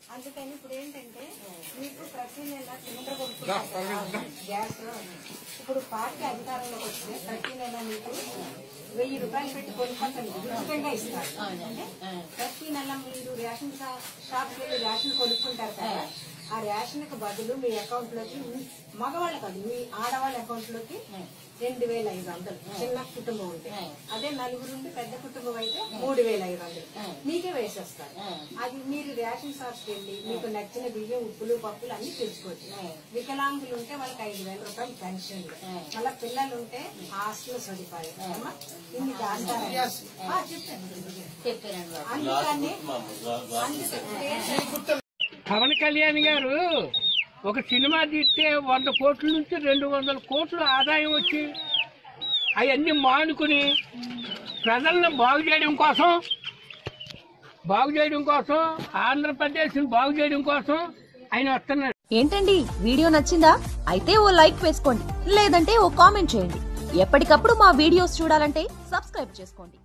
అందుకని ఇప్పుడు ఏంటంటే మీకు ప్రతి నెల సిలిండర్ కొనుక్కుంటారు గ్యాస్ ఇప్పుడు పార్టీ అధికారంలోకి వస్తే ప్రతి నెల మీకు వెయ్యి రూపాయలు పెట్టి కొనుక్కుంటారు ఉచితంగా ఇస్తారు. ప్రతి నెల మీరు రేషన్ షాప్కి వెళ్ళి రేషన్ కొనుక్కుంటారు కదా. ఆ రేషన్కు బదులు మీ అకౌంట్లోకి మీ- మగవాళ్ళ కాదు మీ ఆడవాళ్ళ అకౌంట్లోకి రెండు వేల ఐదు వందలు చిన్న కుటుంబం ఉంటే. అదే నలుగురు ఉంటే పెద్ద కుటుంబం అయితే మూడు వేల ఐదు వందలు. మీకే వేసేస్తారు. అది మీరు రేషన్ షాప్కి వెళ్ళి మీకు నచ్చిన బియ్యం ఉప్పులు పప్పులు అన్ని తెచ్చుకోవచ్చు. వికలాంగులు ఉంటే వాళ్ళకి ఐదు వేల రూపాయలు పెన్షన్. మళ్ళీ పిల్లలు ఉంటే హాస్టల్ సదుపాయం? ఇన్ని చెప్పాను అందుకని పవన్ కళ్యాణ్ గారు ఒక సినిమా తీస్తే వంద కోట్ల నుంచి రెండు వందల కోట్ల ఆదాయం వచ్చి అవన్నీ మానుకుని ప్రజలను బాగు చేయడం కోసం బాగు చేయడం కోసం ఆంధ్రప్రదేశ్ని బాగు చేయడం కోసం ఆయన వస్తున్నారు. ఏంటండి? వీడియో నచ్చిందా? అయితే ఓ లైక్ వేసుకోండి. లేదంటే ఓ కామెంట్ చేయండి. ఎప్పటికప్పుడు మా వీడియోస్ చూడాలంటే సబ్స్క్రైబ్ చేసుకోండి.